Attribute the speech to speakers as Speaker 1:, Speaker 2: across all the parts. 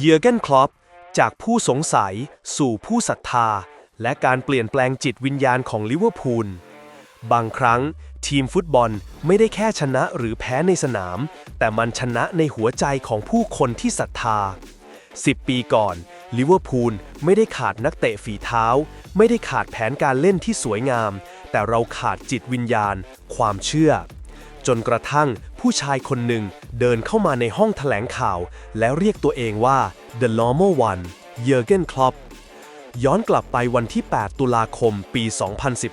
Speaker 1: เยอร์เกนคลอปจากผู้สงสัยสู่ผู้ศรัทธา และการเปลี่ยนแปลงจิตวิญญาณของลิเวอร์พูล บางครั้งทีมฟุตบอลไม่ได้แค่ชนะหรือแพ้ในสนาม แต่มันชนะในหัวใจของผู้คนที่ศรัทธา 10 ปีก่อนลิเวอร์พูลไม่ได้ขาดนักเตะฝีเท้า ไม่ได้ขาดแผนการเล่นที่สวยงาม แต่เราขาดจิตวิญญาณ ความเชื่อ จนกระทั่งผู้ชายคนหนึ่ง เดินเข้ามาในห้องแถลงข่าว และเรียกตัวเองว่า The Normal One เยอร์เกนคลอปย้อนกลับไปวันที่ 8 ตุลาคมปี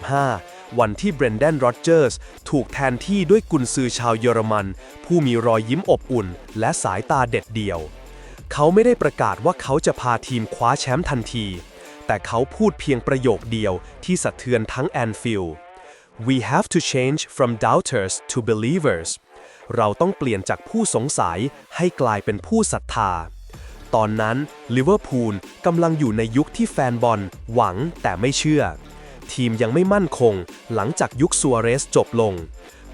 Speaker 1: 2015 วันที่เบรน d ดนโรเจอร์สถูกแทนที่ด้วยกุนซือชาวเยอรมัน ผู้มีรอยยิ้มอบอุ่น และสายตาเด็ดเดี่ยว เขาไม่ได้ประกาศว่าเขาจะพาทีมคว้าแชมป์ทันที แต่เขาพูดเพียงประโยคเดียวที่สะเทือนทั้งแอนฟิลด์ We have to change from doubters to believers เราต้องเปลี่ยนจากผู้สงสัยให้กลายเป็นผู้ศรัทธา ตอนนั้นลิเวอร์พูลกำลังอยู่ในยุคที่แฟนบอล หวังแต่ไม่เชื่อ ทีมยังไม่มั่นคง หลังจากยุคซัวเรสจบลง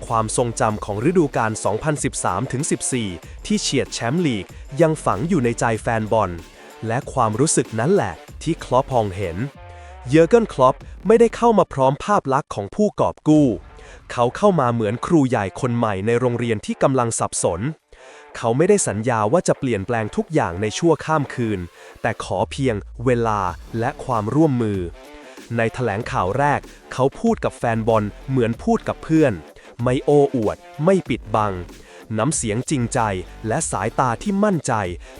Speaker 1: ความทรงจำของฤดูกาล 2013-14 ที่เฉียดแชมป์ลีกยังฝังอยู่ในใจแฟนบอล และความรู้สึกนั้นแหละที่คลอปพองเห็น เยอร์เกนคลอปไม่ได้เข้ามาพร้อมภาพลักษณ์ของผู้กอบกู้ เขาเข้ามาเหมือนครูใหญ่คนใหม่ในโรงเรียนที่กำลังสับสน เขาไม่ได้สัญญาว่าจะเปลี่ยนแปลงทุกอย่างในชั่วข้ามคืน แต่ขอเพียงเวลาและความร่วมมือ ในแถลงข่าวแรก เขาพูดกับแฟนบอลเหมือนพูดกับเพื่อน ไม่โอ้อวด ไม่ปิดบัง น้ำเสียงจริงใจและสายตาที่มั่นใจ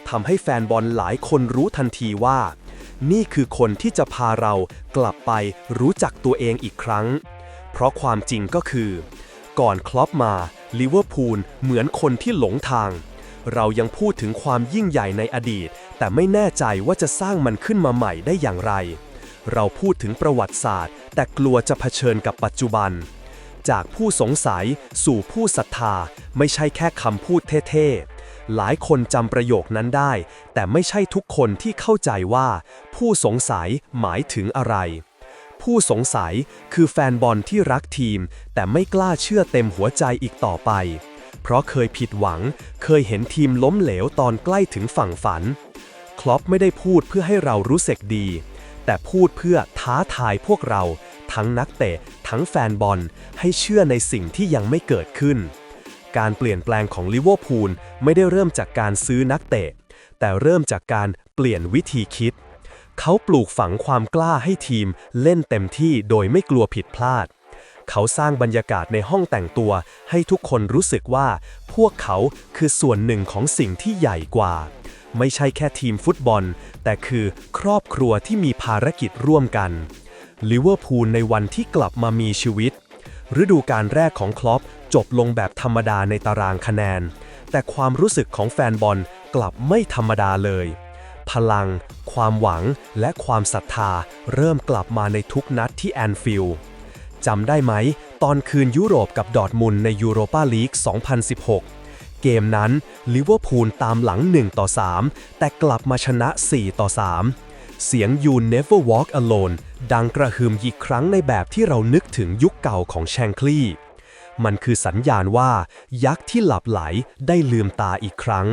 Speaker 1: ทำให้แฟนบอลหลายคนรู้ทันทีว่านี่คือคนที่จะพาเรากลับไปรู้จักตัวเองอีกครั้ง ราะความจริงก็คือ ก่อนคลอปมาลิเวอร์พูลเหมือนคนที่หลงทาง เรายังพูดถึงความยิ่งใหญ่ในอดีต แต่ไม่แน่ใจว่าจะสร้างมันขึ้นมาใหม่ได้อย่างไร เราพูดถึงประวัติศาสตร์ แต่กลัวจะเผชิญกับปัจจุบัน จากผู้สงสัยสู่ผู้ศรัทธาไม่ใช่แค่คำพูดเท่ๆ หลายคนจำประโยคนั้นได้ แต่ไม่ใช่ทุกคนที่เข้าใจว่า ผู้สงสัยหมายถึงอะไร ผู้สงสัยคือแฟนบอลที่รักทีม แต่ไม่กล้าเชื่อเต็มหัวใจอีกต่อไป เพราะเคยผิดหวัง เคยเห็นทีมล้มเหลวตอนใกล้ถึงฝั่งฝัน คลอปไม่ได้พูดเพื่อให้เรารู้สึกดี แต่พูดเพื่อท้าทายพวกเรา ทั้งนักเตะ ทั้งแฟนบอลให้เชื่อในสิ่งที่ยังไม่เกิดขึ้น การเปลี่ยนแปลงของลิเวอร์พูลไม่ได้เริ่มจากการซื้อนักเตะ แต่เริ่มจากการเปลี่ยนวิธีคิด เขาปลูกฝังความกล้าให้ทีมเล่นเต็มที่โดยไม่กลัวผิดพลาด เขาสร้างบรรยากาศในห้องแต่งตัวให้ทุกคนรู้สึกว่า พวกเขาคือส่วนหนึ่งของสิ่งที่ใหญ่กว่า ไม่ใช่แค่ทีมฟุตบอล แต่คือครอบครัวที่มีภารกิจร่วมกันลิเวอร์พูลในวันที่กลับมามีชีวิต ฤดูกาลแรกของคลอปจบลงแบบธรรมดาในตารางคะแนน แต่ความรู้สึกของแฟนบอลกลับไม่ธรรมดาเลย พลัง ความหวังและความศรัทธาเริ่มกลับมาในทุกนัดที่แอนฟิลด์จำได้ไหม ตอนคืนยุโรปกับดอทมุนในยูโรปาลีก 2016 เกมนั้นลิเวอร์พูลตามหลัง 1 ต่อ 3 แต่กลับมาชนะ 4 ต่อ 3 เสียง You Never Walk Alone ดังกระหึ่มอีกครั้งในแบบที่เรานึกถึงยุคเก่าของแชงคลีมันคือสัญญาณว่า ยักษ์ที่หลับไหลได้ลืมตาอีกครั้ง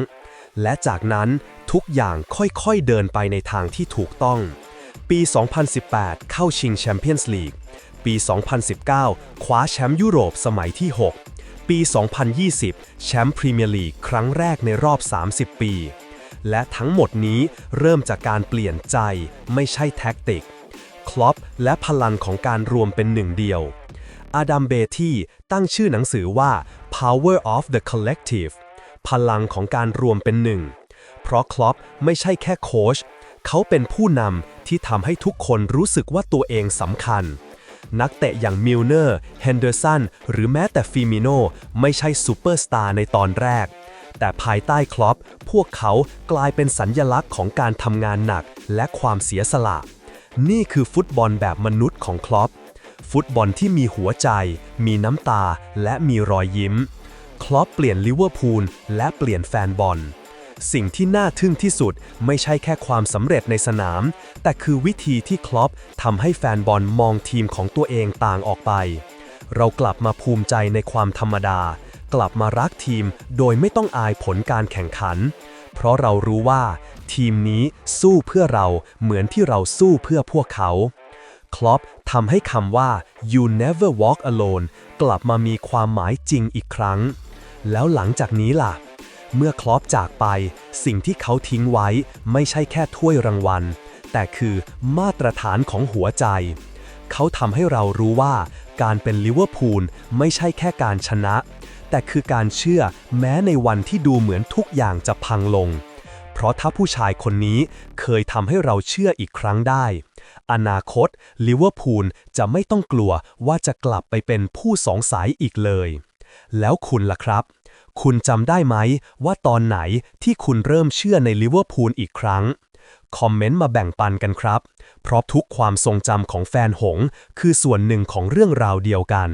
Speaker 1: และจากนั้นทุกอย่างค่อยๆเดินไปในทางที่ถูกต้อง ปี 2018 เข้าชิงแชมเปี้ยนส์ลีก ปี 2019 คว้าแชมป์ยุโรปสมัยที่ 6 ปี 2020 แชมป์พรีเมียร์ลีกครั้งแรกในรอบ 30 ปี และทั้งหมดนี้เริ่มจากการเปลี่ยนใจไม่ใช่แท็กติก คลอปและพลังของการรวมเป็นหนึ่งเดียว อาดัมเบที่ตั้งชื่อหนังสือว่า Power of the Collective พลังของการรวมเป็นหนึ่ง เพราะคลอปไม่ใช่แค่โค้ชเขาเป็นผู้นำที่ทำให้ทุกคนรู้สึกว่าตัวเองสำคัญ นักเตะอย่างมิลเนอร์ เฮนเดอร์สัน หรือแม้แต่ฟิมิโนไม่ใช่ซูเปอร์สตาร์ในตอนแรก แต่ภายใต้คลอป พวกเขากลายเป็นสัญญลักษณ์ของการทำงานหนักและความเสียสละ นี่คือฟุตบอลแบบมนุษย์ของคลอป ฟุตบอลที่มีหัวใจ มีน้ำตา และมีรอยยิ้ม คลอปเปลี่ยนลิเวอร์พูลและเปลี่ยนแฟนบอล สิ่งที่น่าทึ่งที่สุดไม่ใช่แค่ความสำเร็จในสนาม แต่คือวิธีที่คลอปทำให้แฟนบอลมองทีมของตัวเองต่างออกไป เรากลับมาภูมิใจในความธรรมดา กลับมารักทีมโดยไม่ต้องอายผลการแข่งขัน
Speaker 2: เพราะเรารู้ว่า ทีมนี้สู้เพื่อเราเหมือนที่เราสู้เพื่อพวกเขาคลอปทำให้คำว่า you never walk alone กลับมามีความหมายจริงอีกครั้ง แล้วหลังจากนี้ล่ะ เมื่อคลอปจากไป สิ่งที่เขาทิ้งไว้ไม่ใช่แค่ถ้วยรางวัล แต่คือมาตรฐานของหัวใจ เขาทำให้เรารู้ว่าการเป็นลิเวอร์พูลไม่ใช่แค่การชนะ แต่คือการเชื่อแม้ในวันที่ดูเหมือนทุกอย่างจะพังลง เพราะถ้าผู้ชายคนนี้เคยทำให้เราเชื่ออีกครั้งได้ อนาคตลิเวอร์พูลจะไม่ต้องกลัวว่าจะกลับไปเป็นผู้สองสัยอีกเลย แล้วคุณล่ะครับ คุณจำได้ไหมว่าตอนไหนที่คุณเริ่มเชื่อในลิเวอร์พูลอีกครั้ง คอมเมนต์มาแบ่งปันกันครับ เพราะทุกความทรงจำของแฟนหง คือส่วนหนึ่งของเรื่องราวเดียวกัน